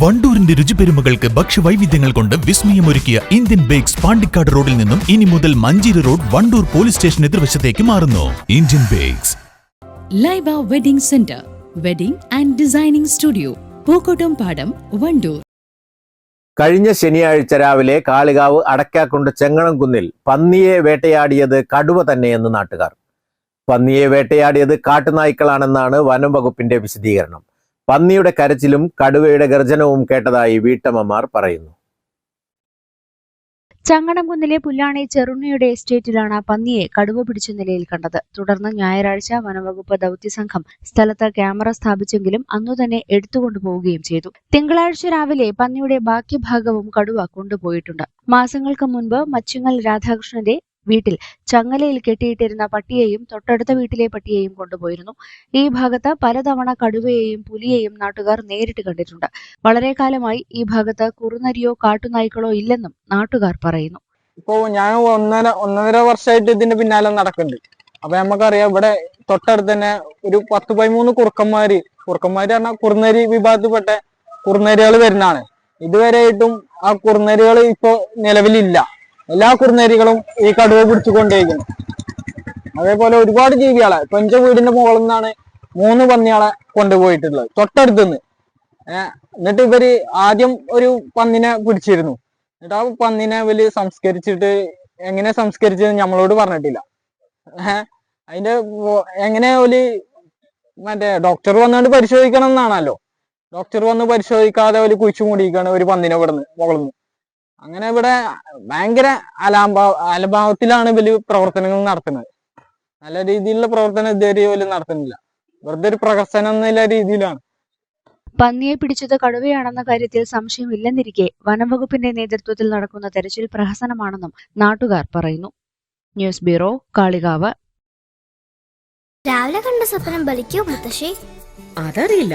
വണ്ടൂരിന്റെ രുചിപെരുമകൾക്ക് ഭക്ഷ്യവൈവിധ്യങ്ങൾ കൊണ്ട് വിസ്മയമൊരുക്കിയ Indian bakes Pandikkad റോഡിൽ നിന്നും ഇനി മുതൽ Manjeri road Wandoor police station എതിർവശത്തേക്ക് മാറുന്നു. Indian bakes. Laiba wedding centre wedding and designing studio Pookottum Padam Wandoor. കഴിഞ്ഞ ശനിയാഴ്ച രാവിലെ കാളികാവ് അടക്കാക്കുണ്ട് ചെങ്ങണംകുന്നിൽ പന്നിയെ വേട്ടയാടിയത് കടുവ തന്നെയെന്ന് നാട്ടുകാർ. പന്നിയെ വേട്ടയാടിയത് കാട്ടുനായ്ക്കളാണെന്നാണ് വനം വകുപ്പിന്റെ വിശദീകരണം. പന്നിയുടെ കരച്ചിലും കടുവയുടെ ഗർജനവും കേട്ടതായി വീട്ടമ്മമാർ പറയുന്നു. ചങ്ങണംകുന്നിലെ പുല്ലാണി ചെറുണ്ണിയുടെ എസ്റ്റേറ്റിലാണ് പന്നിയെ കടുവ പിടിച്ച നിലയിൽ കണ്ടത്. തുടർന്ന് ഞായറാഴ്ച വനവകുപ്പ് ദൗത്യസംഘം സ്ഥലത്ത് ക്യാമറ സ്ഥാപിച്ചെങ്കിലും അന്നു തന്നെ എടുത്തുകൊണ്ടുപോവുകയും ചെയ്തു. തിങ്കളാഴ്ച രാവിലെ പന്നിയുടെ ബാക്കി ഭാഗവും കടുവ കൊണ്ടുപോയിട്ടുണ്ട്. മാസങ്ങൾക്ക് മുൻപ് മച്ചുങ്ങൽ രാധാകൃഷ്ണന്റെ വീട്ടിൽ. ചങ്ങലയിൽ കെട്ടിയിട്ടിരുന്ന പട്ടിയെയും തൊട്ടടുത്ത വീട്ടിലെ പട്ടിയെയും കൊണ്ടുപോയിരുന്നു. ഈ ഭാഗത്ത് പലതവണ കടുവയെയും പുലിയെയും നാട്ടുകാർ നേരിട്ട് കണ്ടിട്ടുണ്ട്. വളരെ കാലമായി ഈ ഭാഗത്ത് കുറുനരിയോ കാട്ടുനായ്ക്കളോ ഇല്ലെന്നും നാട്ടുകാർ പറയുന്നു. ഇപ്പോ ഞാൻ ഒന്നര ഒന്നര വർഷമായിട്ട് ഇതിന്റെ പിന്നാലെ നടക്കുന്നുണ്ട്. അപ്പൊ നമുക്കറിയാം ഇവിടെ തൊട്ടടുത്ത് തന്നെ ഒരു പത്ത് പതിമൂന്ന് കുറുക്കന്മാര്. കുറുക്കന്മാര് പറഞ്ഞാൽ കുറുനരി വിഭാഗത്തിൽപ്പെട്ട കുറുനരികൾ വരുന്നതാണ്. ഇതുവരെയായിട്ടും ആ കുറുനരികൾ ഇപ്പോ നിലവിലില്ല. എല്ലാ കുറുനേരികളും ഈ കടുവ പിടിച്ചുകൊണ്ടിരിക്കുന്നു അതേപോലെ ഒരുപാട് ജീവികളെ ഇപ്പൊ എന്റെ വീടിന്റെ മുകളിൽ നിന്നാണ് മൂന്ന് പന്നികളെ കൊണ്ടുപോയിട്ടുള്ളത് തൊട്ടടുത്തുനിന്ന്. നിന്ന് എന്നിട്ട് ഇവർ ആദ്യം ഒരു പന്നിനെ പിടിച്ചിരുന്നു. എന്നിട്ട് ആ പന്നിനെ ഇവർ സംസ്കരിച്ചിട്ട് എങ്ങനെ സംസ്കരിച്ചത് നമ്മളോട് പറഞ്ഞിട്ടില്ല. അതിന്റെ എങ്ങനെ ഒരു മറ്റേ ഡോക്ടർ വന്നുകൊണ്ട് പരിശോധിക്കണം എന്നാണല്ലോ. ഡോക്ടർ വന്ന് പരിശോധിക്കാതെ ഒരു കുഴിച്ചു മൂടിയിരിക്കുകയാണ് ഒരു പന്നിനെ ഇവിടുന്ന് മുകളിന്ന് അങ്ങനെ ഇവിടെ ഭയങ്കര അലാഭാ അലഭാവത്തിലാണ് ഇവർ പ്രവർത്തനങ്ങൾ നടത്തുന്നത്. നല്ല രീതിയിലുള്ള പ്രവർത്തനം ഇതുവരെ ഇവർ നടത്തുന്നില്ല. വെറുതെ ഒരു പ്രകർശനം എന്നുള്ള രീതിയിലാണ്. പന്നിയെ പിടിച്ചത് കടുവയാണെന്ന കാര്യത്തിൽ സംശയമില്ലെന്നിരിക്കെ വനംവകുപ്പിന്റെ നേതൃത്വത്തിൽ നടക്കുന്ന തെരച്ചിൽ പ്രഹസനമാണെന്നും നാട്ടുകാർ പറയുന്നു. News bureau Kalikavu. രാവിലെ കണ്ട സ്വപ്നം ബലിക്കോ മുത്തശ്ശി? അതറിയില്ല.